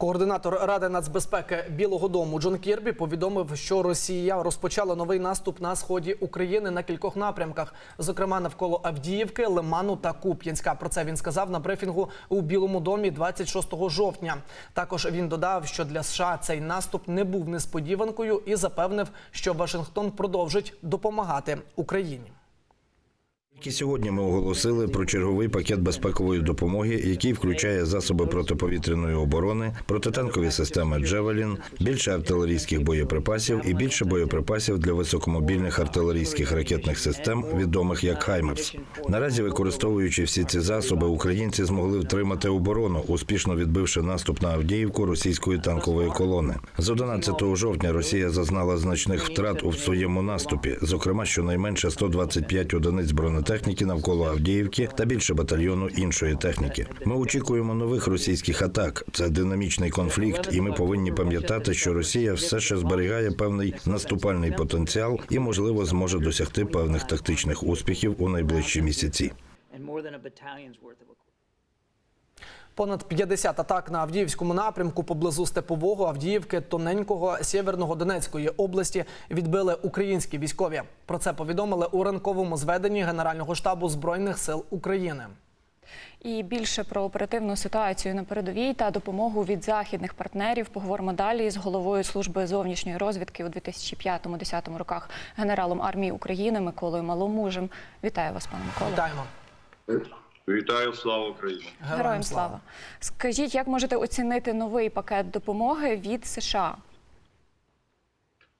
Координатор Ради нацбезпеки Білого Дому Джон Кірбі повідомив, що Росія розпочала новий наступ на сході України на кількох напрямках, зокрема навколо Авдіївки, Лиману та Куп'янська. Про це він сказав на брифінгу у Білому домі 26 жовтня. Також він додав, що для США цей наступ не був несподіванкою і запевнив, що Вашингтон продовжить допомагати Україні. Тільки сьогодні ми оголосили про черговий пакет безпекової допомоги, який включає засоби протиповітряної оборони, протитанкові системи Джевелін, більше артилерійських боєприпасів і більше боєприпасів для високомобільних артилерійських ракетних систем, відомих як Хаймерс. Наразі, використовуючи всі ці засоби, українці змогли втримати оборону, успішно відбивши наступ на Авдіївку російської танкової колони. З 11 жовтня Росія зазнала значних втрат у своєму наступі, зокрема щонайменше 125 одиниць бронетехніки навколо Авдіївки та більше батальйону іншої техніки. Ми очікуємо нових російських атак. Це динамічний конфлікт, і ми повинні пам'ятати, що Росія все ще зберігає певний наступальний потенціал і, можливо, зможе досягти певних тактичних успіхів у найближчі місяці. Понад 50 атак на Авдіївському напрямку поблизу Степового, Авдіївки, Тоненького, Сєвєрного Донецької області відбили українські військові. Про це повідомили у ранковому зведенні Генерального штабу Збройних сил України. І більше про оперативну ситуацію на передовій та допомогу від західних партнерів поговоримо далі з головою служби зовнішньої розвідки у 2005-2010 роках генералом армії України Миколою Маломужем. Вітаю вас, пане Миколо. Вітаємо. Вітаю, слава Україні! Героям слава. Скажіть, як можете оцінити новий пакет допомоги від США?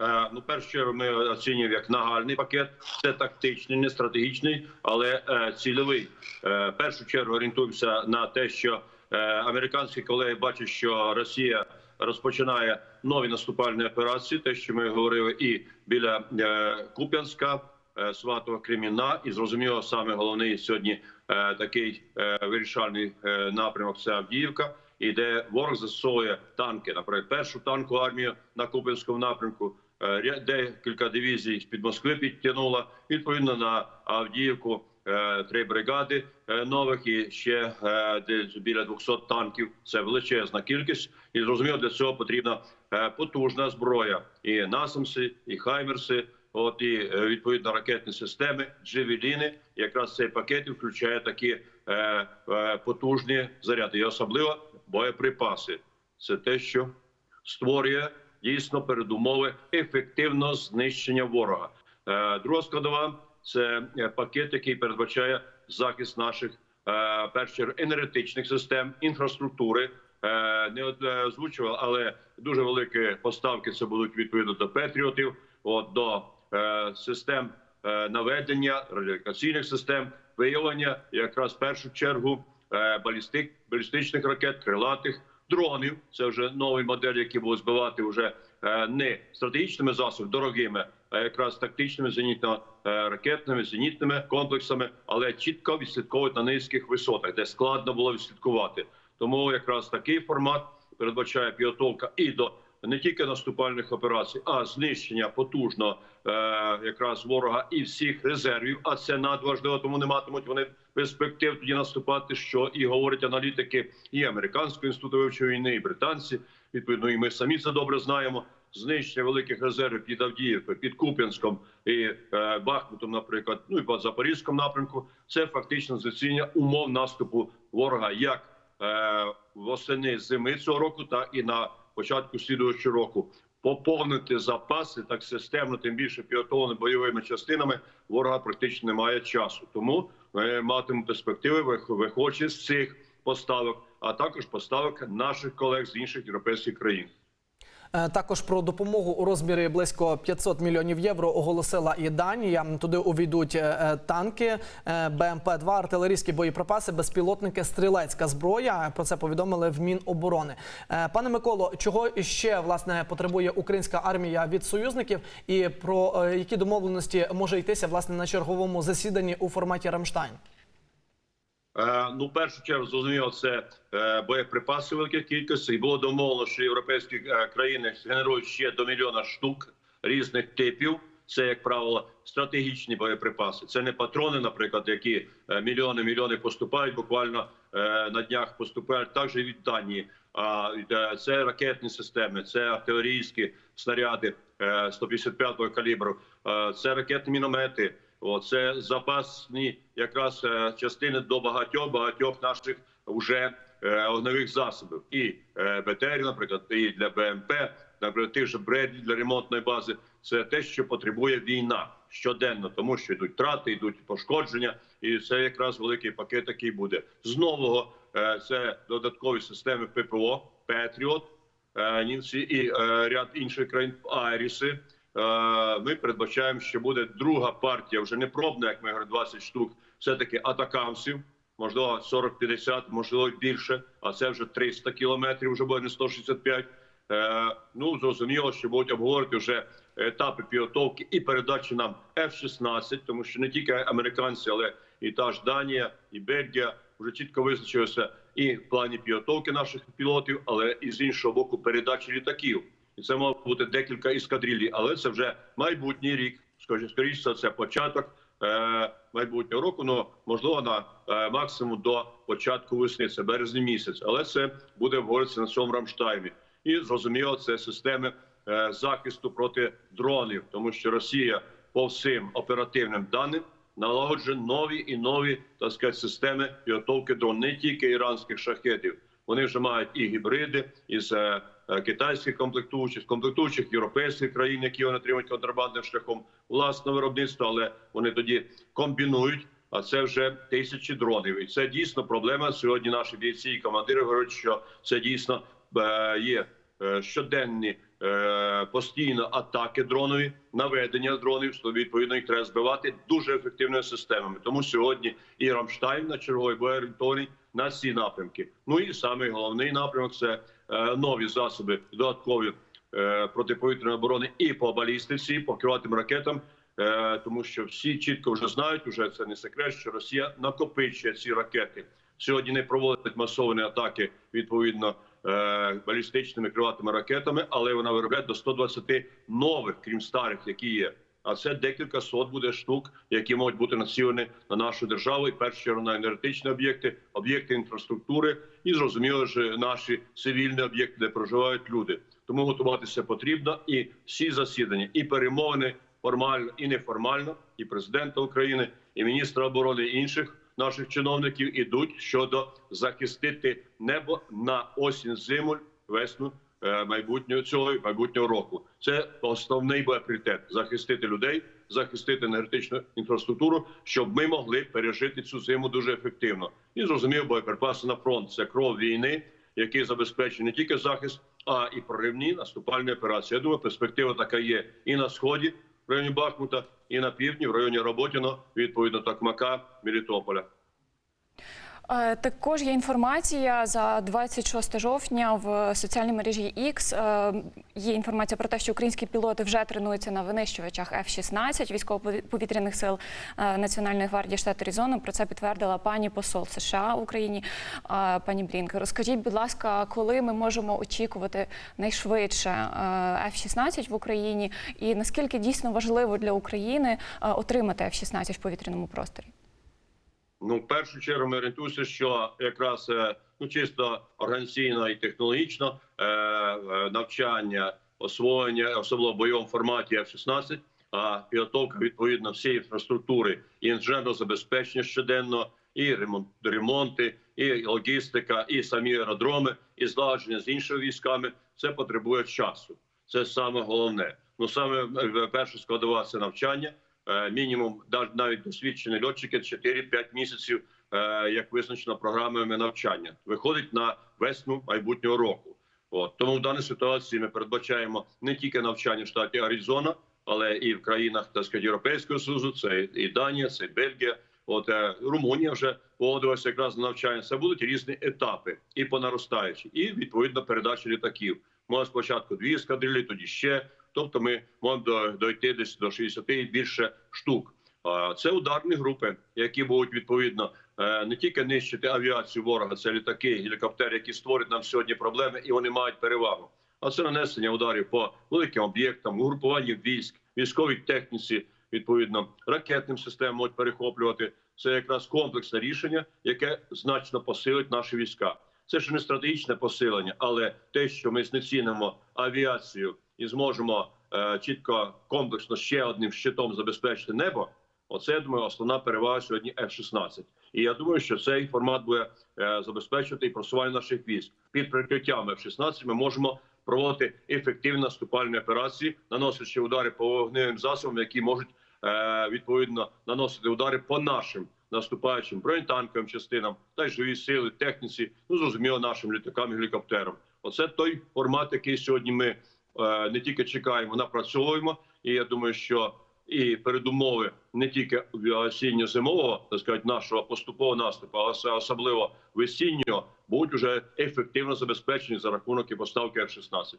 Е, ну, першу чергу ми оцінюємо як нагальний пакет. Це тактичний, не стратегічний, але е, цільовий. Е, першу чергу орієнтуємося на те, що е, американські колеги бачать, що Росія розпочинає нові наступальні операції. Те, що ми говорили, і біля е, Куп'янська, е, Сватова, і зрозуміло, саме головний сьогодні е, такий е, вирішальний напрямок це Авдіївка. І де ворог застосовує танки, наприклад, першу танкову армію на Куп'янському напрямку, е, ря- декілька дивізій з під Москви підтягнула. Відповідно на Авдіївку три бригади нових і ще десь біля 200 танків. Це величезна кількість, і зрозуміло, для цього потрібна потужна зброя. І насамси, і хаймерси. От і е, відповідно ракетні системи, джевеліни. Якраз цей пакет включає такі е, е, потужні заряди, і особливо боєприпаси. Це те, що створює дійсно передумови ефективного знищення ворога. Е, друга складова це е, пакет, який передбачає захист наших е, перш чергу енергетичних систем, інфраструктури. Е, Не озвучував, але дуже великі поставки це будуть відповідно до Петріотів, от до систем е, наведення радіолокаційних систем, виявлення якраз в першу чергу е, балістик, балістичних ракет, крилатих дронів. Це вже нові моделі, які будуть збивати вже е, не стратегічними засобами, дорогими, а якраз тактичними зенітно-ракетними, зенітними комплексами, але чітко відслідковують на низьких висотах, де складно було відслідкувати. Тому якраз такий формат передбачає підготовка і до не тільки наступальних операцій, а знищення потужного е, якраз ворога і всіх резервів. А це надважливо, тому не матимуть вони перспектив тоді наступати. Що і говорять аналітики і американського інституту вивчення війни, і британці. Відповідно, і ми самі це добре знаємо. Знищення великих резервів під Авдіївкою, під Куп'янськом і е, Бахмутом, наприклад, ну і по Запорізькому напрямку. Це фактично знецінення умов наступу ворога як е, восени зими цього року, так і на початку слідуючого року. Поповнити запаси так системно, тим більше підготовлені бойовими частинами. Ворога практично немає часу. Тому ми матимемо перспективи, вих- виходячи з цих поставок, а також поставок наших колег з інших європейських країн. Е, Також про допомогу у розмірі близько 500 мільйонів євро оголосила і Данія. Туди увійдуть е, е, танки, е, БМП-2, артилерійські боєприпаси, безпілотники, стрілецька зброя. Про це повідомили в Міноборони. Пане Миколо, чого ще власне потребує українська армія від союзників, і про які домовленості може йтися власне на черговому засіданні у форматі Рамштайн? Е, Ну, в першу чергу зрозуміло, це е, боєприпаси великих кількостей. І було домовлено, що європейські е, країни генерують ще до мільйона штук різних типів. Це, як правило, стратегічні боєприпаси. Це не патрони, наприклад, які мільйони мільйони поступають. Буквально на днях поступають також від Данії. А це ракетні системи, це артилерійські снаряди е, 155-го калібру, це ракетні міномети. Це запасні якраз е, частини до багатьох багатьох наших вже е, огневих засобів. І е, БТР, наприклад, і для БМП, наприклад, тих же Бредлі для ремонтної бази. Це те, що потребує війна щоденно, тому що йдуть трати, йдуть пошкодження, і це якраз великий пакет, який буде з нового. Це додаткові системи ППО, Петріот, німці і ряд інших країн Айріси. Е, Ми передбачаємо, що буде друга партія, вже не пробна, як ми говоримо, 20 штук, все таки атакамсів. Можливо, 40-50, можливо, більше. А це вже 300 кілометрів, вже буде не 165. Е, ну зрозуміло, що будуть обговорити вже етапи підготовки і передачі нам F-16, тому що не тільки американці, але і та ж Данія, і Бельгія вже чітко визначилися і в плані підготовки наших пілотів, але і з іншого боку передачі літаків. І це може бути декілька іскадрилій, але це вже майбутній рік. Скоріше це початок е, майбутнього року. Ну можливо на е, максимум до початку весни, це березень місяць, але це буде обговорюватися на цьому Рамштаймі. І зрозуміло, це системи е, захисту проти дронів, тому що Росія по всім оперативним даним налагоджує нові і нові так сказати, системи підготовки дрон, не тільки іранських шахетів. Вони вже мають і гібриди із китайських комплектуючих, комплектуючих європейських країн, які вони отримують контрабандним шляхом власного виробництва, але вони тоді комбінують. А це вже тисячі дронів, і це дійсно проблема. Сьогодні наші бійці і командири говорять, що це дійсно е, є е, щоденні е, постійно атаки дронові, наведення дронів. То відповідно їх треба збивати дуже ефективними системами. Тому сьогодні і Рамштайн на буде орієнтований на ці напрямки. Ну і саме головний напрямок це е, нові засоби додаткові е, протиповітряної оборони і по балістиці, по керуватим ракетам. Е, тому що всі чітко вже знають, вже це не секрет, що Росія накопичує ці ракети. Сьогодні не проводить масовані атаки відповідно балістичними крилатими ракетами, але вона виробляє до 120 нових, крім старих, які є. А це декілька сот буде штук, які можуть бути націлені на нашу державу, і чергу на енергетичні об'єкти, об'єкти інфраструктури, і зрозуміло ж наші цивільні об'єкти, де проживають люди. Тому готуватися потрібно, і всі засідання, і перемовини формально і неформально, і президента України, і міністра оборони і інших наших чиновників ідуть щодо захистити небо на осінь, зиму, весну майбутнього цього майбутнього року. Це основний пріоритет – захистити людей, захистити енергетичну інфраструктуру, щоб ми могли пережити цю зиму дуже ефективно. І зрозумів, боєприпаси на фронт це кров війни, який забезпечує не тільки захист, а і проривні наступальні операції. Я думаю, перспектива така є і на сході в районі Бахмута, і на півдні в районі Роботіно, відповідно Токмака, Мелітополя. Е, Також є інформація за 26 жовтня в соціальній мережі X. е, Є інформація про те, що українські пілоти вже тренуються на винищувачах F-16 військово-повітряних сил е, Національної гвардії штату Аризони. Про це підтвердила пані посол США в Україні, пані Блінк. Розкажіть, будь ласка, коли ми можемо очікувати найшвидше е, F-16 в Україні, і наскільки дійсно важливо для України отримати F-16 в повітряному просторі? Ну, в першу чергу ми орієнтуємося, що якраз е, ну чисто організаційно і технологічно е, е, навчання, освоєння, особливо в бойовому форматі F-16, а підготовка відповідно всієї інфраструктури і інженерного забезпечення щоденно, і ремонт, ремонти, і логістика, і самі аеродроми, і злагодження з іншими військами. Це потребує часу. Це саме головне. Ну саме е, перша складова це навчання. Е, мінімум навіть досвідчені льотчики 4-5 місяців, е, як визначено програмами навчання, виходить на весну майбутнього року. Тому в даній ситуації ми передбачаємо не тільки навчання в штаті Аризона, але і в країнах так сказати, Європейського Союзу, це і Данія, це і Бельгія. От е, Румунія вже погодилася якраз на навчання. Це будуть різні етапи і по наростаючій, і відповідно передача літаків. Може спочатку дві ескадрилі, тоді ще. Тобто ми можемо дойти десь до 60 і більше штук. Це ударні групи, які будуть відповідно е, не тільки нищити авіацію ворога, це літаки, гелікоптери, які створюють нам сьогодні проблеми, і вони мають перевагу. А це нанесення ударів по великим об'єктам, угрупуванню військ, військовій техніці, відповідно ракетним системам можуть перехоплювати. Це якраз комплексне рішення, яке значно посилить наші війська. Це ж не стратегічне посилення, але те, що ми знецінимо авіацію і зможемо е, чітко комплексно ще одним щитом забезпечити небо. Оце я думаю, основна перевага сьогодні F-16. І я думаю, що цей формат буде е, забезпечувати і просування наших військ під прикриттям F-16 Ми можемо проводити ефективні наступальні операції, наносячи удари по вогневим засобам, які можуть е, відповідно наносити удари по нашим наступаючим бронетанковим частинам та й живі сили, техніці, ну зрозуміло, нашим літакам і гелікоптерам. Оце той формат, який сьогодні ми не тільки чекаємо, напрацьовуємо. І я думаю, що і передумови не тільки осінньо-зимового, так сказати, нашого поступового наступу, але особливо весіннього, будуть уже ефективно забезпечені за рахунок і поставки F-16.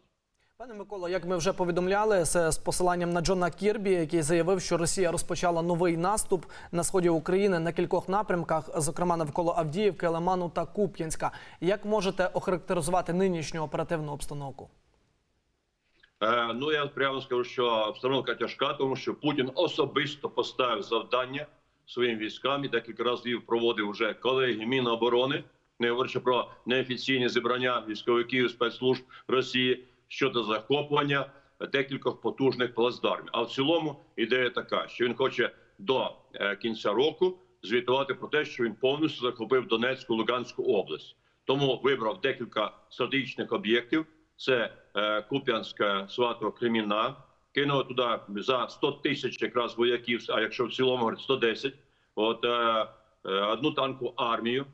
Пане Миколо, як ми вже повідомляли, це з посиланням на Джона Кірбі, який заявив, що Росія розпочала новий наступ на сході України на кількох напрямках, зокрема навколо Авдіївки, Лиману та Куп'янська. Як можете охарактеризувати нинішню оперативну обстановку? Е, ну я прямо скажу, що обстановка тяжка, тому що Путін особисто поставив завдання своїм військам і декілька разів проводив вже колеги Міноборони, не говорячи про неофіційні зібрання військовиків спецслужб Росії щодо захоплення декількох потужних плацдармів. А в цілому ідея така, що він хоче до е, кінця року звітувати про те, що він повністю захопив Донецьку Луганську область. Тому вибрав декілька стратегічних об'єктів. Це е, Куп'янська Сватова Кремінна. Кинув туди за 100 тисяч якраз вояків, а якщо в цілому говорить 110. От е, е, одну танкову армію,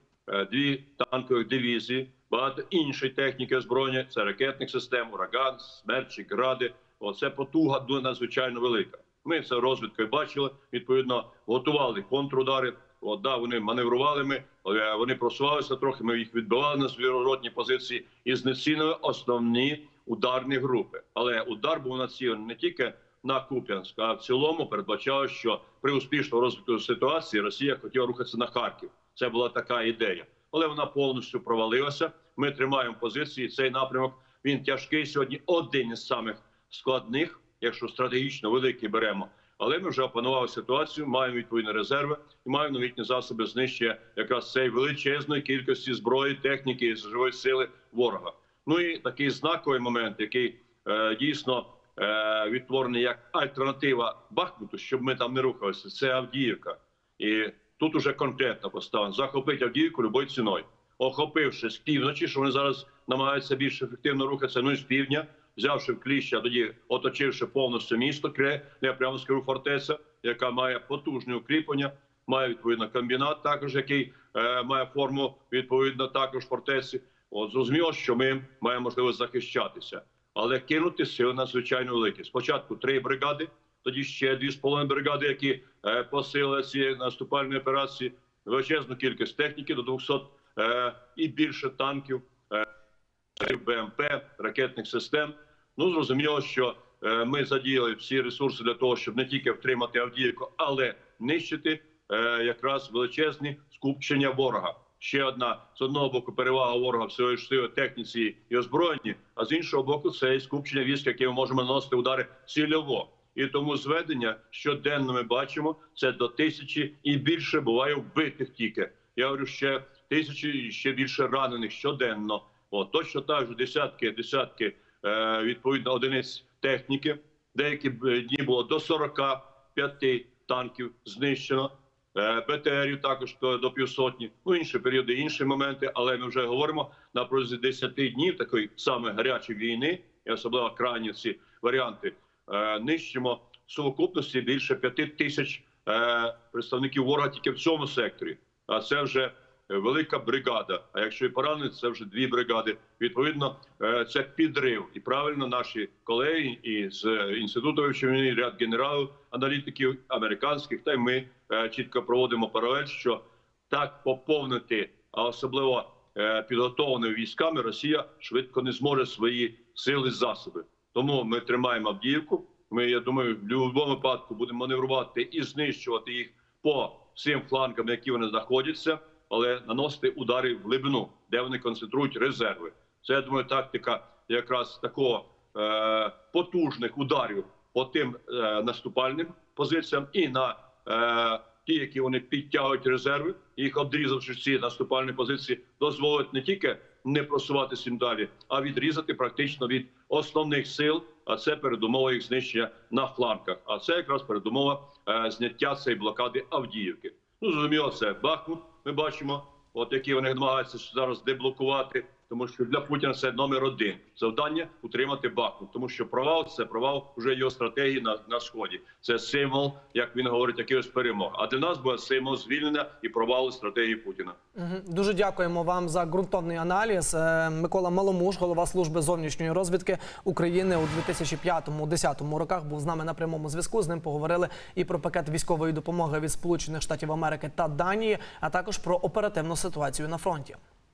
дві танкові дивізії, багато іншої техніки озброєння. Це ракетних систем, ураган, смерчі, гради. Оце потуга надзвичайно велика. Ми це розвідкою бачили. Відповідно, готували контрудари. От, да, вони маневрували. Ми е, вони просувалися трохи. Ми їх відбивали на зворотні позиції і знецінили основні ударні групи. Але удар був націлений не тільки на Куп'янськ, а в цілому передбачало, що при успішному розвитку ситуації Росія хотіла рухатися на Харків. Це була така ідея, але вона повністю провалилася. Ми тримаємо позиції. Цей напрямок він тяжкий сьогодні. Один із самих складних, якщо стратегічно великий беремо. Але ми вже опанували ситуацію, маємо відповідні резерви і маємо новітні засоби знищення якраз цієї величезної кількості зброї, техніки і живої сили ворога. Ну і такий знаковий момент, який е, дійсно е, відтворений як альтернатива Бахмуту, щоб ми там не рухалися. Це Авдіївка, і тут уже конкретно поставлено захопити Авдіївку любою ціною, охопивши з півночі, що вони зараз намагаються більш ефективно рухатися. Ну і з півдня, взявши в кліщ, а тоді оточивши повністю місто, кре я фортеця, яка має потужне укріплення, має відповідно комбінат, також який е, має форму відповідно також фортеці. От зрозуміло, що ми маємо можливість захищатися, але кинути сили надзвичайно великі. Спочатку три бригади, тоді ще дві з половиною бригади, які е, посилили ці наступальні операції, величезну кількість техніки до 200 е, і більше танків, е, БМП, ракетних систем. Ну зрозуміло, що е, ми задіяли всі ресурси для того, щоб не тільки втримати Авдіївку, але нищити е, якраз величезні скупчення ворога. Ще одна з одного боку перевага ворога в своїй сили техніці і озброєнні, а з іншого боку, це і скупчення військ, яке ми можемо наносити удари цільово. І тому зведення щоденно ми бачимо це до тисячі і більше буває вбитих тільки. Я говорю ще тисячі і ще більше ранених щоденно. От точно так же десятки, десятки е, відповідно одиниць техніки. Деякі дні було до 45 танків знищено. Е, БТРів також до, півсотні. Ну інші періоди, інші моменти. Але ми вже говоримо на протязі 10 днів такої саме гарячої війни, і особливо крайні ці варіанти. Е, нищимо в сукупності більше п'яти тисяч е, представників ворога тільки в цьому секторі. А це вже велика бригада. А якщо і поранені, це вже дві бригади. Відповідно, е, це підрив. І правильно наші колеги і з інституту вивчення ряд генералів, аналітиків американських, та й ми е, чітко проводимо паралель, що так поповнити, а особливо е, підготовленими військами, Росія швидко не зможе свої сили засоби. Тому ми тримаємо Авдіївку. Ми, я думаю, в будь-якому випадку будемо маневрувати і знищувати їх по всім флангам, які вони знаходяться, але наносити удари в глибину, де вони концентрують резерви. Це я думаю, тактика якраз такого е, потужних ударів по тим е, наступальним позиціям і на е, ті, які вони підтягують резерви, їх обрізавши ці наступальні позиції, дозволить не тільки не просуватися їм далі, а відрізати практично від основних сил. А це передумова їх знищення на флангах. А це якраз передумова е, зняття цієї блокади Авдіївки. Ну зрозуміло, це Бахмут. Ми бачимо, от які вони намагаються зараз деблокувати. Тому що для Путіна це номер один завдання утримати Бахмут, тому що провал це провал вже його стратегії на, на сході. Це символ, як він говорить, якихось перемог. А для нас буде символ звільнення і провалу стратегії Путіна. Дуже дякуємо вам за ґрунтовний аналіз. Е, Микола Маломуш, голова служби зовнішньої розвідки України у 2005-2010 роках, був з нами на прямому зв'язку. З ним поговорили і про пакет військової допомоги від Сполучених Штатів Америки та Данії, а також про оперативну ситуацію на фронті.